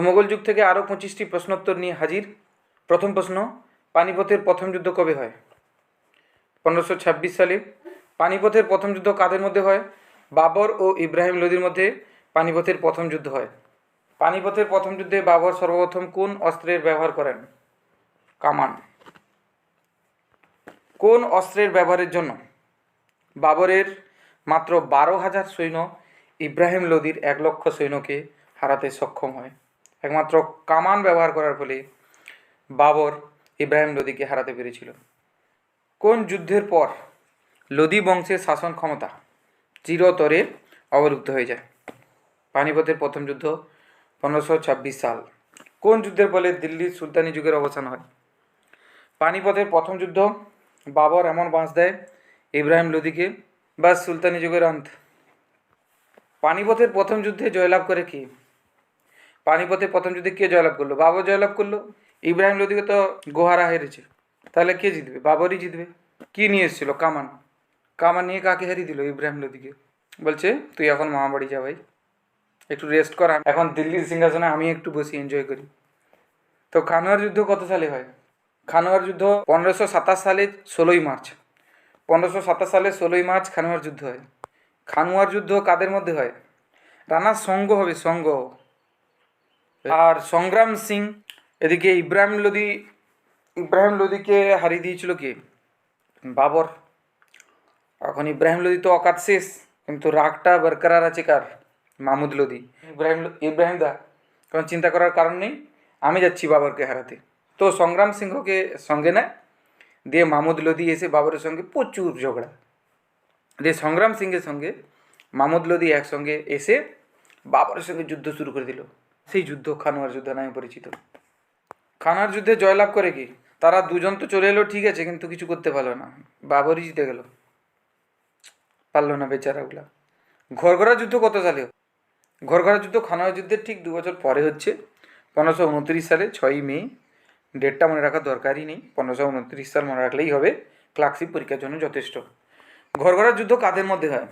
মোগল যুগ থেকে আরও পঁচিশটি প্রশ্নোত্তর নিয়ে হাজির। প্রথম প্রশ্ন, পানিপথের প্রথম যুদ্ধ কবে হয়? পনেরোশো ছাব্বিশ সালে। পানিপথের প্রথম যুদ্ধ কাদের মধ্যে হয়? বাবর ও ইব্রাহিম লোদির মধ্যে পানিপথের প্রথম যুদ্ধ হয়। পানিপথের প্রথম যুদ্ধে বাবর সর্বপ্রথম কোন অস্ত্রের ব্যবহার করেন? কামান। কোন অস্ত্রের ব্যবহারের জন্য? বাবরের মাত্র বারো হাজার সৈন্য, ইব্রাহিম লোদির এক লক্ষ সৈন্যকে হারাতে সক্ষম হয়। একমাত্র কামান ব্যবহার করার ফলে বাবর ইব্রাহিম লোদিকে হারাতে পেরেছিল। কোন যুদ্ধের পর লোদি বংশের শাসন ক্ষমতা চিরতরে অবলুপ্ত হয়ে যায়? পানিপথের প্রথম যুদ্ধ পনেরোশো ছাব্বিশ সাল। কোন যুদ্ধের ফলে দিল্লির সুলতানি যুগের অবসান হয়? পানিপথের প্রথম যুদ্ধ বাবর এমন বাঁশ দেয়, ইব্রাহিম লোদিকে বা সুলতানি যুগের অন্ত। পানিপথের প্রথম যুদ্ধে জয়লাভ করে কি? পানিপথের প্রথম যুদ্ধে কে জয়লাভ করল? বাবর জয়লাভ করল? ইব্রাহিম লোদিকে তো গোহারা হেরেছে। তাহলে কে জিতবে? বাবরই জিতবে। কি নিয়ে এসেছিল? কামান। কামান নিয়ে কাকে হারিয়ে দিল ইব্রাহিম লোদিকে? বলছে, তুই এখন মামাবাড়ি যা ভাই। একটু রেস্ট কর। এখন দিল্লির সিংহাসনে আমি একটু বসি এনজয় করি। তো খানোয়ার যুদ্ধ কত সালে হয়? খানোয়ার যুদ্ধ পনেরোশো সাতাশ সালে ষোলোই মার্চ। পনেরোশো সাতাশ সালে ষোলোই মার্চ খানোয়ার যুদ্ধ হয়। খানোয়ার যুদ্ধ কাদের মধ্যে হয়? রানার সঙ্গ হবে, সঙ্গ। আর সংগ্রাম সিং, এদিকে ইব্রাহিম লোদি ইব্রাহিম লোদিকে হারিয়ে দিয়েছিল কে? বাবর। এখন ইব্রাহিম লোদি তো অকাত শেষ, কিন্তু রাগটা বরকরার আছে কার? মাহমুদ লোদি ইব্রাহিম ইব্রাহিম দা, কোনো চিন্তা করার কারণ নেই, আমি যাচ্ছি বাবরকে হারাতে। তো সংগ্রাম সিংহকে সঙ্গে নেয়, দিয়ে মাহমুদ লোদি এসে বাবরের সঙ্গে প্রচুর ঝগড়া। দিয়ে সংগ্রাম সিংয়ের সঙ্গে মাহমুদ লোদি একসঙ্গে এসে বাবরের সঙ্গে যুদ্ধ শুরু করে দিল। সেই যুদ্ধ খানোয়ার যুদ্ধ নামে পরিচিত। খানার যুদ্ধে জয়লাভ করে কি? তারা দুজন তো চলে এলো, ঠিক আছে, কিন্তু কিছু করতে পারল না। বাবরই জিতে গেল। পারল না বেচারাগুলা। ঘরঘরা যুদ্ধ কত সালে ঘরঘরা যুদ্ধ খানোয়ার যুদ্ধের ঠিক দু বছর পরে হচ্ছে। পনেরোশো উনত্রিশ সালে, ছয়ই মে। ডেটটা মনে রাখার দরকারই নেই। পনেরোশো উনত্রিশ সাল মনে রাখলেই হবে। ক্লার্কশিপ পরীক্ষার জন্য যথেষ্ট। ঘরঘরা যুদ্ধ কাদের মধ্যে হয়?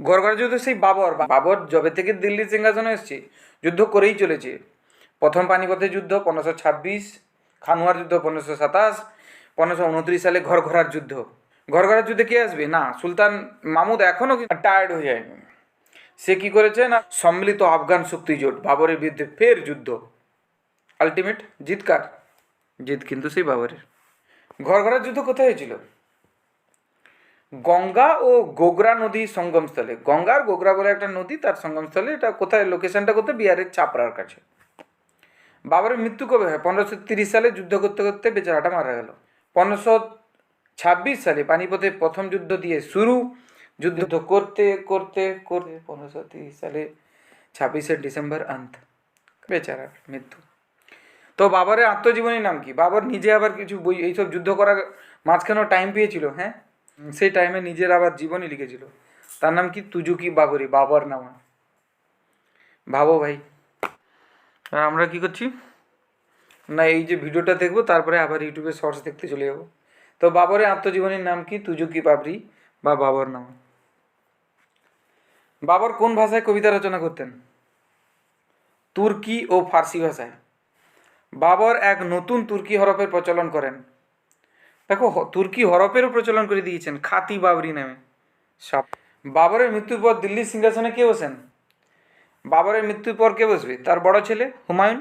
ঘরঘরা যুদ্ধ সেই বাবর বাবর যবে থেকে দিল্লির সিংহাসনে এসছে, যুদ্ধ করেই চলেছে। প্রথম পানিপথের যুদ্ধ পনেরোশো ছাব্বিশ, খানুয়ার যুদ্ধ পনেরোশো সাতাশ, পনেরোশো উনত্রিশ সালে ঘরঘরার যুদ্ধ। ঘরঘরার যুদ্ধে কে আসবে? না, সুলতান মামুদ এখনও টায়ার্ড হয়ে যায়নি। সে কি করেছে না, সম্মিলিত আফগান শক্তি জোট, বাবরের বিরুদ্ধে ফের যুদ্ধ। আলটিমেট জিত কার জিত কিন্তু সেই বাবরের। ঘরঘরার যুদ্ধ কোথায় হয়েছিল? গঙ্গা ও গোগরা নদী সঙ্গমস্থলে। গঙ্গা আর গোগরা বলে একটা নদী, তার সঙ্গমস্থলে এটা কোথায় লোকেশনটা কোথায়? বিহারের চাপড়ার কাছে। বাবরের মৃত্যু কবে হয়? পনেরোশো তিরিশ সালে যুদ্ধ করতে করতে বেচারাটা মারা গেল। পনেরোশো ছাব্বিশ সালে পানিপথে প্রথম যুদ্ধ দিয়ে শুরু। যুদ্ধ করতে করতে করতে পনেরোশো তিরিশ সালে ছাব্বিশে ডিসেম্বর আন্ত বেচারার মৃত্যু। তো বাবরের আত্মজীবনীর নাম কি? বাবার নিজে আবার কিছু বই, এইসব যুদ্ধ করার মাঝখানেও টাইম পেয়েছিল হ্যাঁ? সেই টাইমে নিজের আবার জীবনী লিখেছিল। তার নাম কি? তুজুকি বাবরি? বাবর নামা ভাবো ভাই। আর আমরা কি করছি? না, এই যে ভিডিওটা দেখব, তারপরে আবার ইউটিউবে শর্টস দেখতে চলে যাব। তো বাবরের আত্মজীবনীর নাম কি? তুজুকি বাবরি বা বাবর নাম বাবর কোন ভাষায় কবিতা রচনা করতেন? তুর্কি ও ফার্সি ভাষায়। বাবর এক নতুন তুর্কি হরফের প্রচলন করেন। দেখো তুর্কি হরফেরও প্রচলন করে দিয়েছেন, খাতি বাবরি নামে। সাপ বাবরের মৃত্যুর পর দিল্লির সিংহাসনে কে বসেন? বাবরের মৃত্যুর পর কে বসবে? তার বড় ছেলে, হুমায়ুন?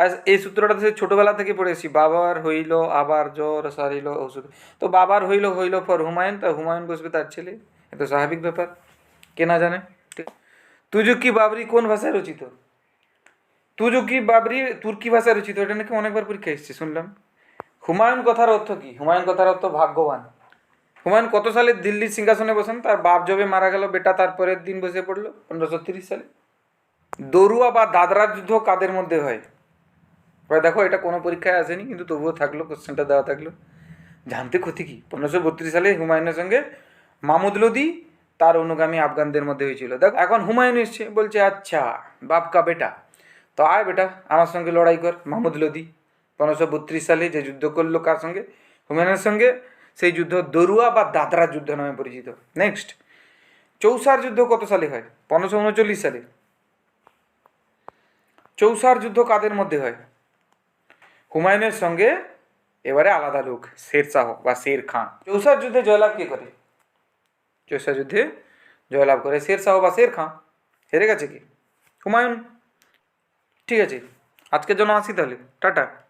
আর এই সূত্রটা সে ছোটোবেলা থেকে পড়েছি বাবার হইল, আবার জ্বর, সারিল ওষুধ তো বাবার হইল হইল পর হুমায়ুন, তা হুমায়ুন বসবে তার ছেলে। এ তো স্বাভাবিক ব্যাপার, কে না জানে? তুজুকি বাবরি কোন ভাষায় রচিত? তুজুকি বাবরি তুর্কি ভাষায় রচিত, এটা নাকি অনেকবার পরীক্ষা এসেছে, শুনলাম। হুমায়ুন কথার অর্থ কি? হুমায়ুন কথার অর্থ ভাগ্যবান। হুমায়ুন কত সালে দিল্লির সিংহাসনে বসেন? তার বাপ জবে মারা গেল, বেটা তার পরের দিন বসে পড়ল, পনেরোশো তিরিশ সালে। দরুয়া বা দাদরার যুদ্ধ কাদের মধ্যে হয়? এবার দেখো, এটা কোনো পরীক্ষায় আসেনি, কিন্তু তবুও থাকল কোশ্চেনটা দেওয়া থাকল। জানতে ক্ষতি কি? পনেরোশো বত্রিশ সালে হুমায়ুনের সঙ্গে মামুদ লোদি তার অনুগামী আফগানদের মধ্যে হয়েছিল। দেখো, এখন হুমায়ুন এসছে, বলছে আচ্ছা বাপ কা বেটা। তো আয় বেটা, আমার সঙ্গে লড়াই কর মাহমুদ লোদি। পনেরোশো বত্রিশ সালে যে যুদ্ধ করল কার সঙ্গে? হুমায়ুনের সঙ্গে। সেই যুদ্ধ দরুয়া বা দাদরা যুদ্ধ নামে পরিচিত। নেক্সট চৌসার যুদ্ধ কত সালে হয়? পনেরোশো উনচল্লিশ সালে। চৌসার যুদ্ধ কাদের মধ্যে হয়? হুমায়ুনের সঙ্গে এবারে আলাদা লোক, শের শাহ বা শের খান। চৌসার যুদ্ধে জয়লাভ কে করে? চৌসার যুদ্ধে জয়লাভ করে শের শাহ বা শের খান। হেরে গেছে কি? হুমায়ুন। ঠিক আছে। আজকের জন্য আসি তাহলে। টাটা।